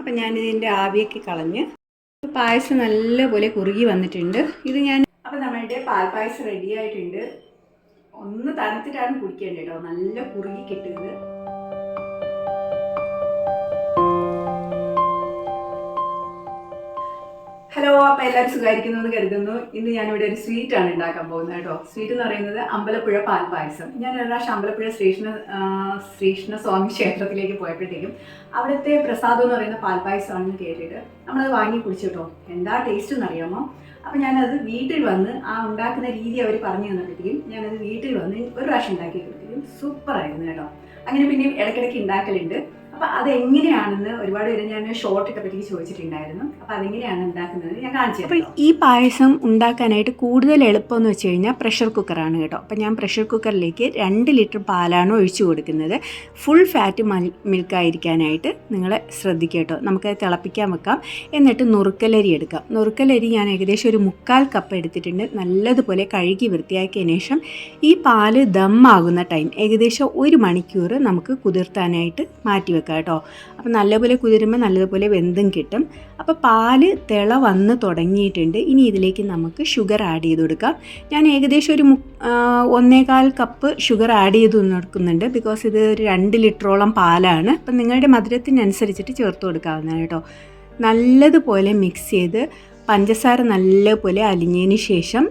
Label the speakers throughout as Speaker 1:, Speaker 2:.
Speaker 1: അപ്പം ഞാനിതിന്റെ ആവിയൊക്കെ കളഞ്ഞ് പായസം നല്ലപോലെ കുറുകി വന്നിട്ടുണ്ട്. ഇത് ഞാൻ അപ്പം നമ്മളുടെ പാൽപ്പായസം റെഡി ആയിട്ടുണ്ട്. ഒന്ന് തണുത്തിട്ടാണ് കുടിക്കേണ്ടത് കേട്ടോ. നല്ല കുറുകി കിട്ടുന്നത്. ഹലോ അപ്പം എല്ലാവരും സുഖമായിരിക്കുന്നു എന്ന് കരുതുന്നു. ഇന്ന് ഞാനിവിടെ ഒരു സ്വീറ്റ് ആണ് ഉണ്ടാക്കാൻ പോകുന്നത് കേട്ടോ. സ്വീറ്റ് എന്ന് പറയുന്നത് അമ്പലപ്പുഴ പാൽ പായസം. ഞാൻ ഒരു പ്രാവശ്യം അമ്പലപ്പുഴ ശ്രീഷ്ണ ശ്രീഷ്ണ സ്വാമി ക്ഷേത്രത്തിലേക്ക് പോയപ്പോഴത്തേക്കും അവിടുത്തെ പ്രസാദം എന്ന് പറയുന്ന പാൽ പായസമാണെന്ന് കേട്ടിട്ട് നമ്മളത് വാങ്ങി കുടിച്ചു കേട്ടോ. എന്താ ടേസ്റ്റ് എന്നറിയാമോ അപ്പം ഞാനത് വീട്ടിൽ വന്ന് ആ ഉണ്ടാക്കുന്ന രീതി അവർ പറഞ്ഞു തന്നപ്പോഴത്തേക്കും ഞാനത് വീട്ടിൽ വന്ന് ഒരു പ്രാവശ്യം ഉണ്ടാക്കിയപ്പോഴത്തേക്കും സൂപ്പറായിരുന്നു കേട്ടോ. അങ്ങനെ പിന്നെയും ഇടയ്ക്കിടയ്ക്ക് ഉണ്ടാക്കലുണ്ട്. അപ്പം അതെങ്ങനെയാണെന്ന് ഒരുപാട് പേര് ഞാൻ ഷോർട്ട് പറ്റി ചോദിച്ചിട്ടുണ്ടായിരുന്നു. അപ്പൊ അതെങ്ങനെയാണ് ഉണ്ടാക്കുന്നത് ഞാൻ കാണിച്ചു അപ്പോൾ ഈ പായസം ഉണ്ടാക്കാനായിട്ട് കൂടുതൽ എളുപ്പമെന്ന് വെച്ച് കഴിഞ്ഞാൽ പ്രഷർ കുക്കറാണ് കേട്ടോ. അപ്പോൾ ഞാൻ പ്രഷർ കുക്കറിലേക്ക് രണ്ട് ലിറ്റർ പാലാണ് ഒഴിച്ചു കൊടുക്കുന്നത്. ഫുൾ ഫാറ്റ് മിൽക്ക് ആയിരിക്കാനായിട്ട് നിങ്ങൾ ശ്രദ്ധിക്കുക കേട്ടോ. നമുക്ക് തിളപ്പിക്കാൻ വെക്കാം. എന്നിട്ട് നുറുക്കലരി എടുക്കാം. നുറുക്കലരി ഞാൻ ഏകദേശം ഒരു മുക്കാൽ കപ്പ് എടുത്തിട്ടുണ്ട്. നല്ലതുപോലെ കഴുകി വൃത്തിയാക്കിയതിന് ശേഷം ഈ പാൽ ദമ്മാകുന്ന ടൈം ഏകദേശം ഒരു മണിക്കൂർ നമുക്ക് കുതിർത്താനായിട്ട് മാറ്റി വെക്കാം. കേട്ടോ. അപ്പം നല്ലപോലെ കുതിരുമ്പോൾ നല്ലതുപോലെ വെന്തും കിട്ടും. അപ്പോൾ പാൽ തിള വന്ന് തുടങ്ങിയിട്ടുണ്ട്. ഇനി ഇതിലേക്ക് നമുക്ക് ഷുഗർ ആഡ് ചെയ്ത് കൊടുക്കാം. ഞാൻ ഏകദേശം ഒരു മു ഒന്നേകാൽ കപ്പ് ഷുഗർ ആഡ് ചെയ്ത് കൊടുക്കുന്നുണ്ട്. ബിക്കോസ് ഇത് ഒരു രണ്ട് ലിറ്ററോളം പാലാണ്. അപ്പം നിങ്ങളുടെ മധുരത്തിനനുസരിച്ചിട്ട് ചേർത്ത് കൊടുക്കാവുന്നതാണ് കേട്ടോ. നല്ലതുപോലെ മിക്സ് ചെയ്ത് പഞ്ചസാര നല്ലപോലെ അലിഞ്ഞതിന് ശേഷം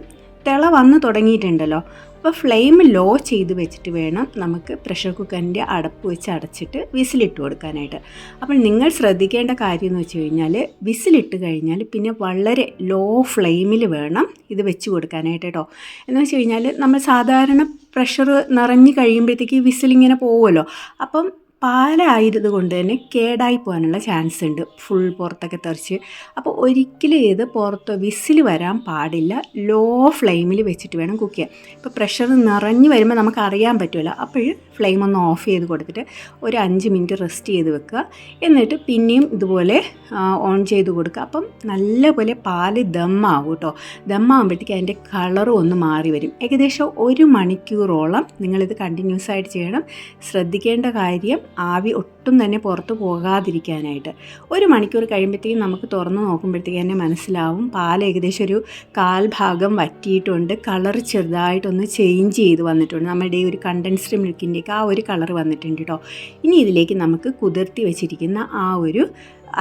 Speaker 1: തിള വന്ന് തുടങ്ങിയിട്ടുണ്ടല്ലോ. അപ്പോൾ ഫ്ലെയിം ലോ ചെയ്ത് വെച്ചിട്ട് വേണം നമുക്ക് പ്രഷർ കുക്കറിന്റെ അടപ്പ് വെച്ച് അടച്ചിട്ട് വിസിലിട്ട് കൊടുക്കാനായിട്ട്. അപ്പോൾ നിങ്ങൾ ശ്രദ്ധിക്കേണ്ട കാര്യം എന്ന് വെച്ച് കഴിഞ്ഞാൽ വിസിലിട്ട് കഴിഞ്ഞാൽ പിന്നെ വളരെ ലോ ഫ്ലെയിമിൽ വേണം ഇത് വെച്ച് കൊടുക്കാനായിട്ട് കേട്ടോ. എന്ന് വെച്ച് കഴിഞ്ഞാൽ നമ്മൾ സാധാരണ പ്രഷർ നിറഞ്ഞ് കഴിയുമ്പോഴത്തേക്ക് വിസിലിങ്ങനെ പോകുമല്ലോ അപ്പം പാലായത് കൊണ്ട് തന്നെ കേടായി പോകാനുള്ള ചാൻസ് ഉണ്ട്. ഫുൾ പുറത്തൊക്കെ തെറിച്ച്. അപ്പോൾ ഒരിക്കലും ഇത് പുറത്ത് വിസിൽ വരാൻ പാടില്ല. ലോ ഫ്ലെയിമിൽ വെച്ചിട്ട് വേണം കുക്ക് ചെയ്യാൻ. ഇപ്പോൾ പ്രഷർ നിറഞ്ഞു വരുമ്പോൾ നമുക്ക് അറിയാൻ പറ്റുമല്ലോ. അപ്പോൾ ഫ്ലെയിം ഒന്ന് ഓഫ് ചെയ്ത് കൊടുത്തിട്ട് ഒരു അഞ്ച് മിനിറ്റ് റെസ്റ്റ് ചെയ്ത് വെക്കുക. എന്നിട്ട് പിന്നെയും ഇതുപോലെ ഓൺ ചെയ്ത് കൊടുക്കുക. അപ്പം നല്ലപോലെ പാൽ ദമ്മാവും കേട്ടോ ദമ്മാകുമ്പോഴത്തേക്ക് അതിന്റെ കളറും ഒന്ന് മാറി വരും. ഏകദേശം ഒരു മണിക്കൂറോളം നിങ്ങളിത് കണ്ടിന്യൂസ് ആയിട്ട് ചെയ്യണം. ശ്രദ്ധിക്കേണ്ട കാര്യം ആവി ഒട്ടും തന്നെ പുറത്ത് പോകാതിരിക്കാനായിട്ട്. ഒരു മണിക്കൂർ കഴിയുമ്പോഴത്തേക്കും നമുക്ക് തുറന്ന് നോക്കുമ്പോഴത്തേക്ക് തന്നെ മനസ്സിലാവും. പാൽ ഏകദേശം ഒരു കാൽ ഭാഗം വറ്റിയിട്ടുണ്ട്. കളർ ചെറുതായിട്ടൊന്ന് ചേഞ്ച് ചെയ്ത് വന്നിട്ടുണ്ട്. നമ്മുടെ ഒരു കണ്ടൻസ്ഡ് മിൽക്കിന്റെയൊക്കെ ആ ഒരു കളർ വന്നിട്ടുണ്ട് കേട്ടോ ഇനി ഇതിലേക്ക് നമുക്ക് കുതിർത്തി വെച്ചിരിക്കുന്ന ആ ഒരു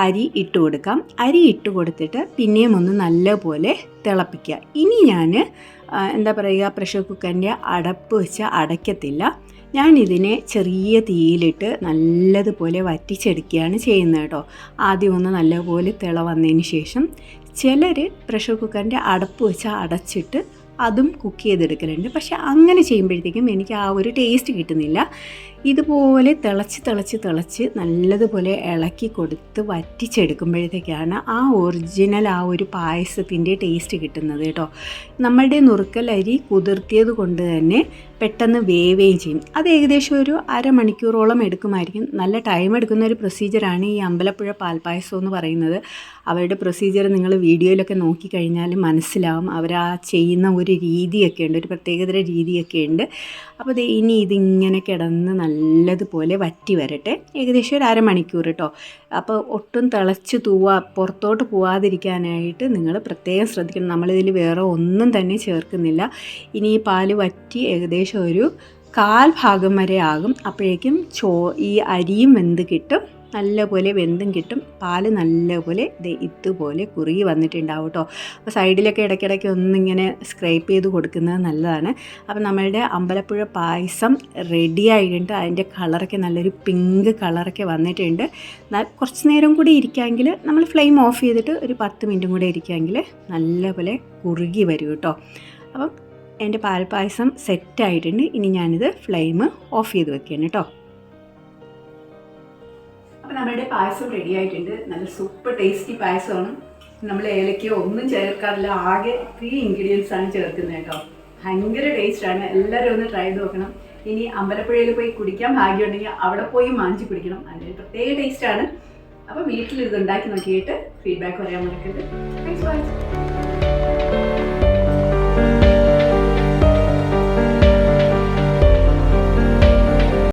Speaker 1: അരി ഇട്ട് കൊടുക്കാം. അരി ഇട്ട് കൊടുത്തിട്ട് പിന്നെയും ഒന്ന് നല്ലപോലെ തിളപ്പിക്കുക. ഇനി ഞാൻ എന്താ പറയുക പ്രഷർ കുക്കറിന്റെ അടപ്പ് വെച്ച് അടയ്ക്കത്തില്ല. ഞാൻ ഇതിനെ ചെറിയ തീയിലിട്ട് നല്ലതുപോലെ വറ്റിച്ചെടുക്കുകയാണ് ചെയ്യുന്നത് കേട്ടോ. ആദ്യം ഒന്ന് നല്ലപോലെ തിള വന്നതിന് ശേഷം ചിലർ പ്രഷർ കുക്കറിന്റെ അടപ്പ് വെച്ച് അടച്ചിട്ട് അതും കുക്ക് ചെയ്തെടുക്കലുണ്ട്. പക്ഷേ അങ്ങനെ ചെയ്യുമ്പോഴത്തേക്കും എനിക്ക് ആ ഒരു ടേസ്റ്റ് കിട്ടുന്നില്ല. ഇതുപോലെ തിളച്ച് തിളച്ച് തിളച്ച് നല്ലതുപോലെ ഇളക്കി കൊടുത്ത് വറ്റിച്ചെടുക്കുമ്പോഴത്തേക്കാണ് ആ ഒറിജിനൽ ആ ഒരു പായസത്തിന്റെ ടേസ്റ്റ് കിട്ടുന്നത് കേട്ടോ. നമ്മളുടെ നുറുക്കലരി കുതിർത്തിയത് കൊണ്ട് തന്നെ പെട്ടെന്ന് വേവുകയും ചെയ്യും. അത് ഏകദേശം ഒരു അരമണിക്കൂറോളം എടുക്കുമായിരിക്കും. നല്ല ടൈം എടുക്കുന്ന ഒരു പ്രൊസീജിയറാണ് ഈ അമ്പലപ്പുഴ പാൽപ്പായസം എന്ന് പറയുന്നത്. അവരുടെ പ്രൊസീജിയർ നിങ്ങൾ വീഡിയോയിലൊക്കെ നോക്കിക്കഴിഞ്ഞാൽ മനസ്സിലാവും. അവർ ആ ചെയ്യുന്ന ഒരു രീതിയൊക്കെ ഉണ്ട് ഒരു പ്രത്യേകതര രീതിയൊക്കെ ഉണ്ട് അപ്പോൾ ഇനി ഇതിങ്ങനെ കിടന്ന് നല്ലതുപോലെ വറ്റി വരട്ടെ. ഏകദേശം ഒരു അരമണിക്കൂർ കേട്ടോ അപ്പോൾ ഒട്ടും തിളച്ച് തൂവാ പുറത്തോട്ട് പോവാതിരിക്കാനായിട്ട് നിങ്ങൾ പ്രത്യേകം ശ്രദ്ധിക്കണം. നമ്മളിതിൽ വേറെ ഒന്നും തന്നെ ചേർക്കുന്നില്ല. ഇനി ഈ പാൽ വറ്റി ഏകദേശം ഒരു കാൽ ഭാഗം വരെ ആകും. അപ്പോഴേക്കും ചോ ഈ അരിയും വെന്ത് കിട്ടും. നല്ലപോലെ വെന്തും കിട്ടും. പാൽ നല്ലപോലെ ഇതുപോലെ കുറുകി വന്നിട്ടുണ്ടാവും കേട്ടോ അപ്പോൾ സൈഡിലൊക്കെ ഇടയ്ക്കിടയ്ക്ക് ഒന്നിങ്ങനെ സ്ക്രൈപ്പ് ചെയ്ത് കൊടുക്കുന്നത് നല്ലതാണ്. അപ്പോൾ നമ്മളുടെ അമ്പലപ്പുഴ പായസം റെഡി ആയിട്ടുണ്ട്. അതിന്റെ കളറൊക്കെ നല്ലൊരു പിങ്ക് കളറൊക്കെ വന്നിട്ടുണ്ട്. കുറച്ച് നേരം കൂടി ഇരിക്കാമെങ്കിൽ നമ്മൾ ഫ്ലെയിം ഓഫ് ചെയ്തിട്ട് ഒരു പത്ത് മിനിറ്റും കൂടെ ഇരിക്കാമെങ്കിൽ നല്ലപോലെ കുറുകി വരും കേട്ടോ അപ്പം എന്റെ പാൽപ്പായസം സെറ്റായിട്ടുണ്ട് ഇനി ഞാനിത് ഫ്ലെയിം ഓഫ് ചെയ്ത് വെക്കുകയാണ് കേട്ടോ നമ്മുടെ പായസം റെഡി ആയിട്ടുണ്ട്. നല്ല സൂപ്പർ ടേസ്റ്റി പായസമാണ്. നമ്മൾ ഏലക്കയോ ഒന്നും ചേർക്കാറില്ല. ആകെ ത്രീ ഇൻഗ്രീഡിയൻസ് ആണ് ചേർക്കുന്നത് കേട്ടോ. ഭയങ്കര ടേസ്റ്റാണ് എല്ലാവരും ഒന്ന് ട്രൈ ചെയ്ത് നോക്കണം. ഇനി അമ്പലപ്പുഴയിൽ പോയി കുടിക്കാൻ ഭാഗ്യമുണ്ടെങ്കിൽ അവിടെ പോയി മാഞ്ചി കുടിക്കണം. അതിന്റെ പ്രത്യേക ടേസ്റ്റാണ് അപ്പോൾ വീട്ടിൽ ഇത് ഉണ്ടാക്കി നോക്കിയിട്ട് ഫീഡ്ബാക്ക് പറയാൻ മറക്കരുത്. Thanks for